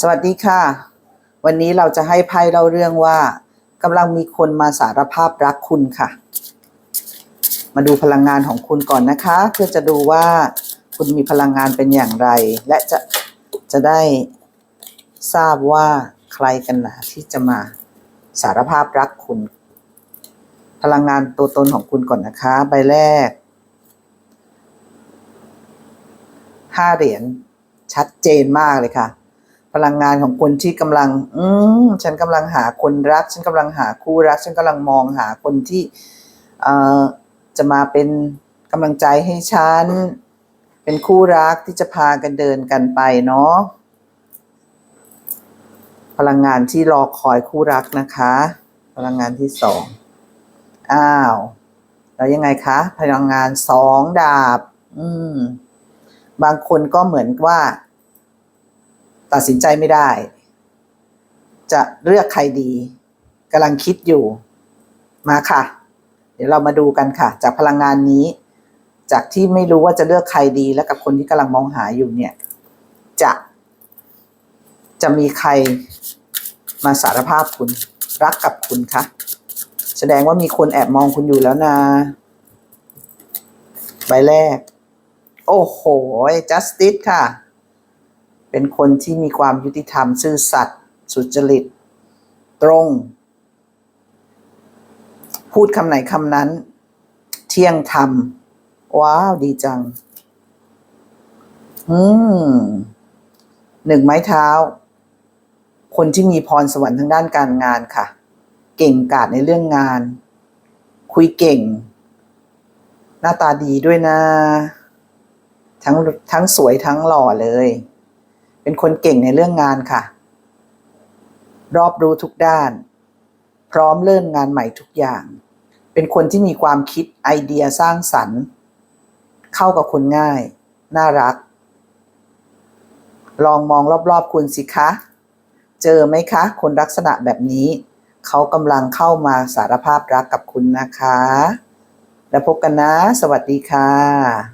สวัสดีค่ะ วันนี้เราจะให้ไพ่เล่าเรื่องว่ากำลังมีคนมาสารภาพรักคุณค่ะ มาดูพลังงานของคุณก่อนนะคะ เพื่อจะดูว่าคุณมีพลังงานเป็นอย่างไร และจะจะได้ทราบว่าใครกันหนาที่จะมาสารภาพรักคุณ พลังงานตัวตนของคุณก่อนนะคะ ใบแรกห้าเหรียญชัดเจนมากเลยค่ะ พลังงานของคนที่กำลัง อืมฉันกำลังหาคนรัก ฉันกำลังหาคู่รัก ฉันกำลังมองหาคนที่เอ่อจะมาเป็นกำลังใจให้ฉัน เป็นคู่รักที่จะพากันเดินกันไปเนาะพลังงานที่รอคอยคู่รักนะคะ พลังงานที่สองอ้าว แล้วยังไงคะ พลังงานสองดาบ อืม บางคนก็เหมือนว่า ตัดสินใจไม่ได้ จะเลือกใครดีกำลังคิดอยู่ มาค่ะ เดี๋ยวเรามาดูกันค่ะ จากพลังงานนี้ จากที่ไม่รู้ว่าจะเลือกใครดี และกับคนที่กำลังมองหาอยู่เนี่ย จะ จะมีใครมาสารภาพคุณ รักกับคุณคะแสดงว่ามีคนแอบมองคุณอยู่แล้วนะใบแรก โอ้โห justice ค่ะ เป็นคนที่มีความยุติธรรมซื่อสัตย์สุจริต ตรง พูดคำไหนคำนั้น เที่ยงธรรม ว้าว ดีจัง อืมหนึ่งไม้เท้า คนที่มีพรสวรรค์ทางด้านการงานค่ะ เก่งกาจในเรื่องงาน คุยเก่ง หน้าตาดีด้วยนะ ทั้งทั้งสวยทั้งหล่อเลย เป็นคนเก่งในเรื่องงานค่ะ รอบรู้ทุกด้าน พร้อมเริ่มงานใหม่ทุกอย่าง เป็นคนที่มีความคิดไอเดียสร้างสรรค์ เข้ากับคนง่าย น่ารัก ลองมองรอบๆคุณสิคะ เจอไหมคะ คนลักษณะแบบนี้ เขากำลังเข้ามาสารภาพรักกับคุณนะคะ แล้วพบกันนะ สวัสดีค่ะ